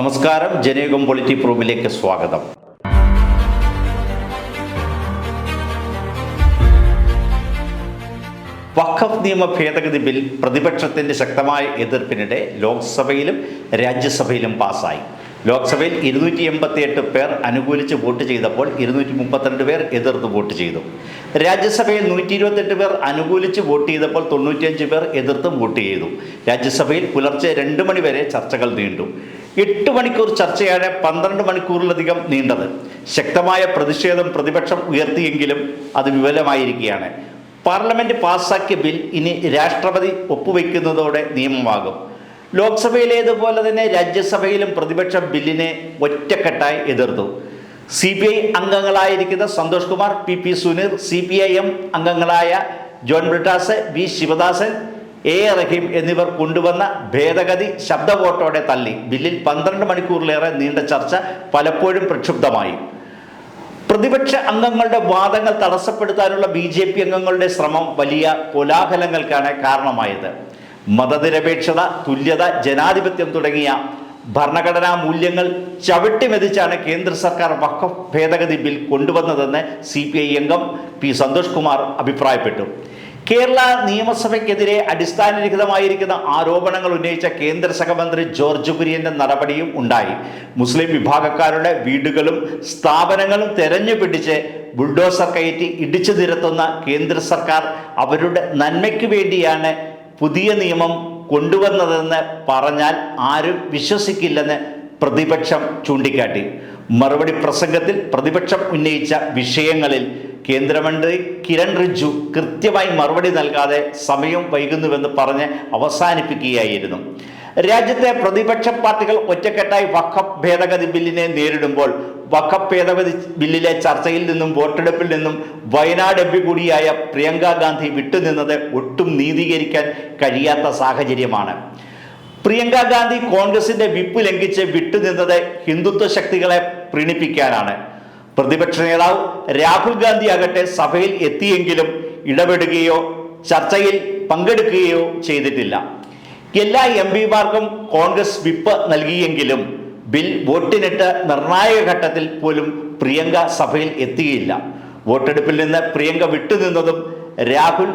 നമസ്കാരം. ജനയുഗം പൊളിറ്റി പ്രൂമിലേക്ക് സ്വാഗതം. വഖഫ് നിയമ ഭേദഗതി ബിൽ പ്രതിപക്ഷത്തിന്റെ ശക്തമായ എതിർപ്പിനിടെ ലോക്സഭയിലും രാജ്യസഭയിലും പാസായി. ലോക്സഭയിൽ ഇരുന്നൂറ്റി എൺപത്തി എട്ട് പേർ അനുകൂലിച്ച് വോട്ട് ചെയ്തപ്പോൾ ഇരുന്നൂറ്റി മുപ്പത്തിരണ്ട് പേർ എതിർത്ത് വോട്ട് ചെയ്തു. രാജ്യസഭയിൽ നൂറ്റി ഇരുപത്തെട്ട് പേർ അനുകൂലിച്ച് വോട്ട് ചെയ്തപ്പോൾ തൊണ്ണൂറ്റിയഞ്ച് പേർ എതിർത്തും വോട്ട് ചെയ്തു. രാജ്യസഭയിൽ പുലർച്ചെ രണ്ട് മണിവരെ ചർച്ചകൾ നീണ്ടു. എട്ട് മണിക്കൂർ ചർച്ചയാണ് പന്ത്രണ്ട് മണിക്കൂറിലധികം നീണ്ടത്. ശക്തമായ പ്രതിഷേധം പ്രതിപക്ഷം ഉയർത്തിയെങ്കിലും അത് വിഫലമായിരിക്കുകയാണ് പാർലമെന്റ് പാസാക്കിയ ബിൽ ഇനി രാഷ്ട്രപതി ഒപ്പുവെക്കുന്നതോടെ നിയമമാകും. ലോക്സഭയിലേതുപോലെ തന്നെ രാജ്യസഭയിലും പ്രതിപക്ഷം ബില്ലിനെ ഒറ്റക്കെട്ടായി എതിർത്തു. C P I അംഗങ്ങളായിരിക്കുന്ന Santhosh Kumar P P Suneer C P I M അംഗങ്ങളായ ജോൺ ബ്രിട്ടാസ് വി ശിവദാസൻ എ റഹീം എന്നിവർ കൊണ്ടുവന്ന ഭേദഗതി ശബ്ദ വോട്ടോടെ തള്ളി. ബില്ലിൽ പന്ത്രണ്ട് മണിക്കൂറിലേറെ നീണ്ട ചർച്ച പലപ്പോഴും പ്രക്ഷുബ്ധമായി. പ്രതിപക്ഷ അംഗങ്ങളുടെ വാദങ്ങൾ തടസ്സപ്പെടുത്താനുള്ള ബി ജെ പി അംഗങ്ങളുടെ ശ്രമം വലിയ കോലാഹലങ്ങൾക്കാണ് കാരണമായത്. മതനിരപേക്ഷത തുല്യത ജനാധിപത്യം തുടങ്ങിയ ഭരണഘടനാ മൂല്യങ്ങൾ ചവിട്ടിമെതിച്ചാണ് കേന്ദ്ര സർക്കാർ വഖഫ് ഭേദഗതി ബിൽ കൊണ്ടുവന്നതെന്ന് സി പി ഐ അംഗം പി സന്തോഷ് കുമാർ അഭിപ്രായപ്പെട്ടു. കേരള നിയമസഭയ്ക്കെതിരെ അടിസ്ഥാനരഹിതമായിരിക്കുന്ന ആരോപണങ്ങൾ ഉന്നയിച്ച കേന്ദ്ര സഹമന്ത്രി ജോർജ് കുര്യന്റെ നടപടിയും ഉണ്ടായി. മുസ്ലിം വിഭാഗക്കാരുടെ വീടുകളും സ്ഥാപനങ്ങളും തെരഞ്ഞു പിടിച്ച് ബുൾഡോസർ കയറ്റി ഇടിച്ചു നിരത്തുന്ന കേന്ദ്ര സർക്കാർ അവരുടെ നന്മയ്ക്ക് വേണ്ടിയാണ് പുതിയ നിയമം കൊണ്ടുവന്നതെന്ന് പറഞ്ഞാൽ ആരും വിശ്വസിക്കില്ലെന്ന് പ്രതിപക്ഷം ചൂണ്ടിക്കാട്ടി. മറുപടി പ്രസംഗത്തിൽ പ്രതിപക്ഷം ഉന്നയിച്ച വിഷയങ്ങളിൽ കേന്ദ്രമന്ത്രി കിരൺ റിജ്ജു കൃത്യമായി മറുപടി നൽകാതെ സമയം വൈകുന്നുവെന്ന് പറഞ്ഞ് അവസാനിപ്പിക്കുകയായിരുന്നു. രാജ്യത്തെ പ്രതിപക്ഷ പാർട്ടികൾ ഒറ്റക്കെട്ടായി വഖഫ് ഭേദഗതി ബില്ലിനെ നേരിടുമ്പോൾ വഖഫ് ഭേദഗതി ബില്ലിലെ ചർച്ചയിൽ നിന്നും വോട്ടെടുപ്പിൽ നിന്നും വയനാട് എം പി കൂടിയായ പ്രിയങ്ക ഗാന്ധി വിട്ടുനിന്നത് ഒട്ടും നീതീകരിക്കാൻ കഴിയാത്ത സാഹചര്യമാണ്. പ്രിയങ്ക ഗാന്ധി കോൺഗ്രസിന്റെ വിപ്പ് ലംഘിച്ച് വിട്ടുനിന്നത് ഹിന്ദുത്വ ശക്തികളെ പ്രീണിപ്പിക്കാനാണ്. പ്രതിപക്ഷ നേതാവ് രാഹുൽ ഗാന്ധി ആകട്ടെ സഭയിൽ എത്തിയെങ്കിലും ഇടപെടുകയോ ചർച്ചയിൽ പങ്കെടുക്കുകയോ ചെയ്തിട്ടില്ല. എല്ലാ എം പിമാർക്കും കോൺഗ്രസ് വിപ്പ് നൽകിയെങ്കിലും ബിൽ വോട്ടിനിട്ട് നിർണായക ഘട്ടത്തിൽ പോലും പ്രിയങ്ക സഭയിൽ എത്തിയില്ല. വോട്ടെടുപ്പിൽ നിന്ന് പ്രിയങ്ക വിട്ടുനിന്നതും രാഹുൽ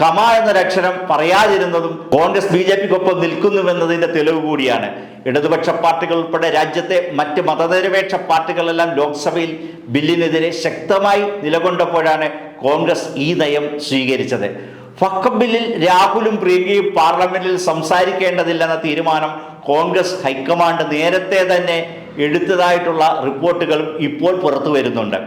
കമ എന്നൊരക്ഷരം പറയാതിരുന്നതും കോൺഗ്രസ് ബി ജെ പിക്കൊപ്പം നിൽക്കുന്നുവെന്നതിന്റെ തെളിവ് കൂടിയാണ്. ഇടതുപക്ഷ പാർട്ടികൾ ഉൾപ്പെടെ രാജ്യത്തെ മറ്റ് മതനിരപേക്ഷ പാർട്ടികളെല്ലാം ലോക്സഭയിൽ ബില്ലിനെതിരെ ശക്തമായി നിലകൊണ്ടപ്പോഴാണ് കോൺഗ്രസ് ഈ നയം സ്വീകരിച്ചത്. ഫക്ക ബില്ലിൽ രാഹുലും പ്രിയങ്കയും പാർലമെന്റിൽ സംസാരിക്കേണ്ടതില്ലെന്ന തീരുമാനം കോൺഗ്രസ് ഹൈക്കമാൻഡ് നേരത്തെ തന്നെ എടുത്തതായിട്ടുള്ള റിപ്പോർട്ടുകളും ഇപ്പോൾ പുറത്തു വരുന്നുണ്ട്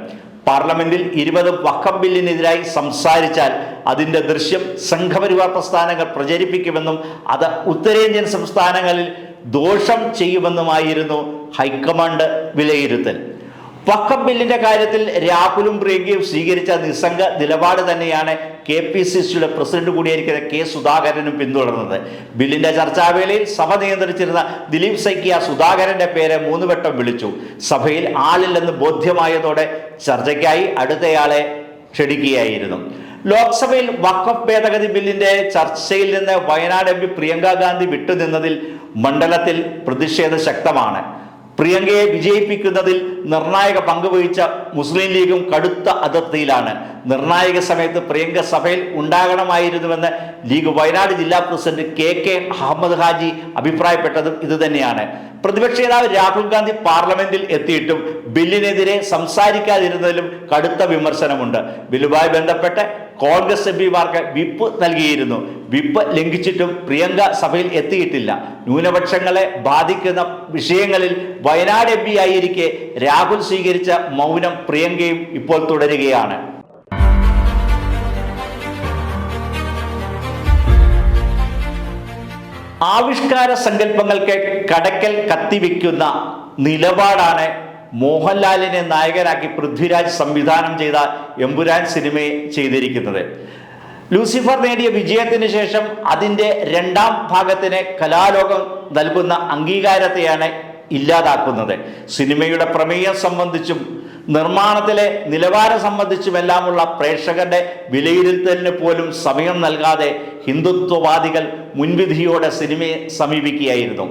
പാർലമെന്റിൽ ഇരുപത് വക്കം ബില്ലിനെതിരായി സംസാരിച്ചാൽ അതിന്റെ ദൃശ്യം സംഘപരിവാർ പ്രസ്ഥാനങ്ങൾ പ്രചരിപ്പിക്കുമെന്നും അത് ഉത്തരേന്ത്യൻ സംസ്ഥാനങ്ങളിൽ ദോഷം ചെയ്യുമെന്നുമായിരുന്നു ഹൈക്കമാൻഡ് വിലയിരുത്തൽ. വഖഫ് ബില്ലിന്റെ കാര്യത്തിൽ രാഹുലും പ്രിയങ്കയും സ്വീകരിച്ച നിസ്സംഗ നിലപാട് തന്നെയാണ് കെ പി സി സിയുടെ പ്രസിഡന്റ് കൂടിയായിരിക്കുന്ന കെ സുധാകരനും പിന്തുടർന്നത്. ബില്ലിന്റെ ചർച്ചാവേളയിൽ സഭ നിയന്ത്രിച്ചിരുന്ന ദിലീപ് സൈക്കിയ സുധാകരന്റെ പേരെ മൂന്നുവട്ടം വിളിച്ചു. സഭയിൽ ആളില്ലെന്ന് ബോധ്യമായതോടെ ചർച്ചയ്ക്കായി അടുത്തയാളെ ക്ഷണിക്കുകയായിരുന്നു. ലോക്സഭയിൽ വഖഫ് ഭേദഗതി ബില്ലിന്റെ ചർച്ചയിൽ നിന്ന് വയനാട് എം പി പ്രിയങ്ക ഗാന്ധി വിട്ടുനിന്നതിൽ മണ്ഡലത്തിൽ പ്രതിഷേധം ശക്തമാണ്. പ്രിയങ്കയെ വിജയിപ്പിക്കുന്നതിൽ നിർണായക പങ്കുവഹിച്ച മുസ്ലിം ലീഗും കടുത്ത അതിർത്തിയിലാണ്. നിർണായക സമയത്ത് പ്രിയങ്ക സഭയിൽ ഉണ്ടാകണമായിരുന്നുവെന്ന് ലീഗ് വയനാട് ജില്ലാ president K K Ahammed Haji അഭിപ്രായപ്പെട്ടതും ഇതുതന്നെയാണ്. പ്രതിപക്ഷ നേതാവ് രാഹുൽ ഗാന്ധി പാർലമെന്റിൽ എത്തിയിട്ടും ബില്ലിനെതിരെ സംസാരിക്കാതിരുന്നതിലും കടുത്ത വിമർശനമുണ്ട്. ബില്ലുമായി ബന്ധപ്പെട്ട് കോൺഗ്രസ് എം പിമാർക്ക് വിപ്പ് നൽകിയിരുന്നു. വിപ്പ് ലംഘിച്ചിട്ടും പ്രിയങ്ക സഭയിൽ എത്തിയിട്ടില്ല. ന്യൂനപക്ഷങ്ങളെ ബാധിക്കുന്ന വിഷയങ്ങളിൽ വയനാട് എം പി ആയിരിക്കെ രാഹുൽ സ്വീകരിച്ച മൗനം പ്രിയങ്കയും ഇപ്പോൾ തുടരുകയാണ്. ആവിഷ്കാര സങ്കല്പങ്ങൾക്ക് കടക്കൽ കത്തിവെക്കുന്ന നിലപാടാണ് മോഹൻലാലിനെ നായകനാക്കി പൃഥ്വിരാജ് സംവിധാനം ചെയ്ത എമ്പുരാൻ സിനിമ ചെയ്തിരിക്കുന്നത്. ലൂസിഫർ നേടിയ വിജയത്തിന് ശേഷം അതിന്റെ രണ്ടാം ഭാഗത്തിന് കലാലോകം നൽകുന്ന അംഗീകാരത്തെയാണ് ഇല്ലാതാക്കുന്നത്. സിനിമയുടെ പ്രമേയം സംബന്ധിച്ചും നിർമ്മാണത്തിലെ നിലവാരം സംബന്ധിച്ചുമെല്ലാമുള്ള പ്രേക്ഷകരുടെ വിലയിരുത്തലിന് പോലും സമയം നൽകാതെ ഹിന്ദുത്വവാദികൾ മുൻവിധിയോടെ സിനിമയെ സമീപിക്കുകയായിരുന്നു.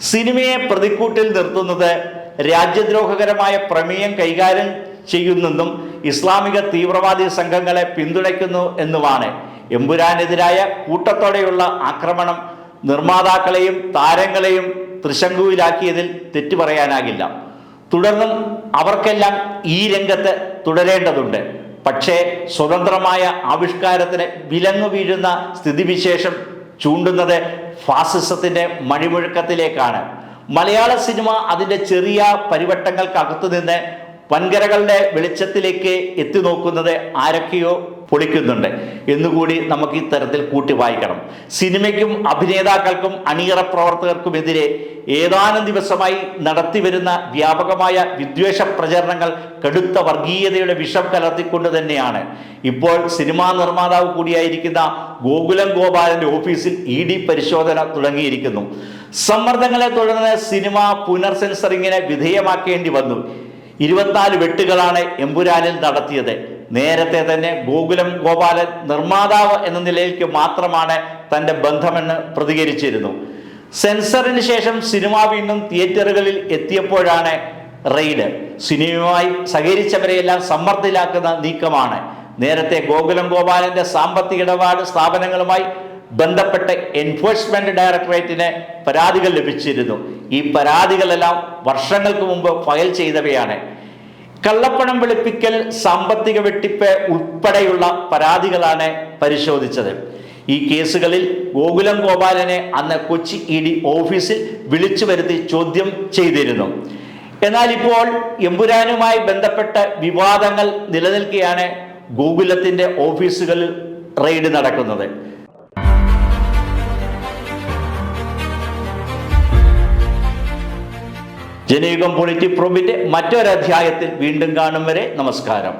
സിനിമയെ പ്രതിക്കൂട്ടിൽ നിർത്തുന്നത് രാജ്യദ്രോഹകരമായ പ്രമേയം കൈകാര്യം ചെയ്യുന്നെന്നും ഇസ്ലാമിക തീവ്രവാദി സംഘങ്ങളെ പിന്തുണയ്ക്കുന്നു എന്നുമാണ്. എമ്പുരാനെതിരായ കൂട്ടത്തോടെയുള്ള ആക്രമണം നിർമ്മാതാക്കളെയും താരങ്ങളെയും തൃശങ്കുവിലാക്കിയതിൽ തെറ്റു പറയാനാകില്ല. തുടർന്നും അവർക്കെല്ലാം ഈ രംഗത്ത് തുടരേണ്ടതുണ്ട്. പക്ഷേ സ്വതന്ത്രമായ ആവിഷ്കാരത്തിന് വിലങ്ങു വീഴുന്ന സ്ഥിതിവിശേഷം ചൂണ്ടുന്നത് ഫാസിസത്തിന്റെ മണിമുഴക്കത്തിലേക്കാണ്. മലയാള സിനിമ അതിന്റെ ചെറിയ പരിവട്ടങ്ങൾക്കകത്തു നിന്ന് വൻകരകളുടെ വെളിച്ചത്തിലേക്ക് എത്തി നോക്കുന്നത് ആരൊക്കെയോ പൊളിക്കുന്നുണ്ട്. എന്നുകൂടി നമുക്ക് ഇത്തരത്തിൽ കൂട്ടി വായിക്കണം. സിനിമയ്ക്കും അഭിനേതാക്കൾക്കും അണിയറ പ്രവർത്തകർക്കുമെതിരെ ഏതാനും ദിവസമായി നടത്തിവരുന്ന വ്യാപകമായ വിദ്വേഷ പ്രചരണങ്ങൾ കടുത്ത വർഗീയതയുടെ വിഷം കലർത്തിക്കൊണ്ട് തന്നെയാണ്. ഇപ്പോൾ സിനിമാ നിർമ്മാതാവ് കൂടിയായിരിക്കുന്ന ഗോകുലം ഗോപാലന്റെ ഓഫീസിൽ ഇ ഡി പരിശോധന തുടങ്ങിയിരിക്കുന്നു. സമ്മർദ്ദങ്ങളെ തുടർന്ന് സിനിമ പുനർ സെൻസറിങ്ങിനെ വിധേയമാക്കേണ്ടി വന്നു. ഇരുപത്തിനാല് വെട്ടുകളാണ് എമ്പുരാനിൽ നടത്തിയത്. നേരത്തെ തന്നെ ഗോകുലം ഗോപാലൻ നിർമ്മാതാവ് എന്ന നിലയിലേക്ക് മാത്രമാണ് തന്റെ ബന്ധമെന്ന് പ്രതികരിച്ചിരുന്നു. സെൻസറിന് ശേഷം സിനിമ വീണ്ടും തിയേറ്ററുകളിൽ എത്തിയപ്പോഴാണ് റെയ്ഡ്. സിനിമയുമായി സഹകരിച്ചവരെയെല്ലാം സമ്മർദ്ദത്തിലാക്കുന്ന നീക്കമാണ്. നേരത്തെ ഗോകുലം ഗോപാലന്റെ സാമ്പത്തിക ഇടപാട് സ്ഥാപനങ്ങളുമായി ബന്ധപ്പെട്ട് എൻഫോഴ്സ്മെന്റ് ഡയറക്ടറേറ്റിന് പരാതികൾ ലഭിച്ചിരുന്നു. ഈ പരാതികളെല്ലാം വർഷങ്ങൾക്ക് മുമ്പ് ഫയൽ ചെയ്തവയാണ്. കള്ളപ്പണം വെളുപ്പിക്കൽ സാമ്പത്തിക വെട്ടിപ്പ് ഉൾപ്പെടെയുള്ള പരാതികളാണ് പരിശോധിച്ചത്. ഈ കേസുകളിൽ ഗോകുലം ഗോപാലനെ അന്ന് കൊച്ചി ഇ ഡി ഓഫീസിൽ വിളിച്ചു വരുത്തി ചോദ്യം ചെയ്തിരുന്നു. എന്നാൽ ഇപ്പോൾ എമ്പുരാനുമായി ബന്ധപ്പെട്ട വിവാദങ്ങൾ നിലനിൽക്കുകയാണ് ഗോകുലത്തിന്റെ ഓഫീസുകളിൽ റെയ്ഡ് നടക്കുന്നത്. ജനയുഗം പൊളിറ്റി പ്രോബിന്റെ മറ്റൊരധ്യായത്തിൽ വീണ്ടും കാണും വരെ നമസ്കാരം.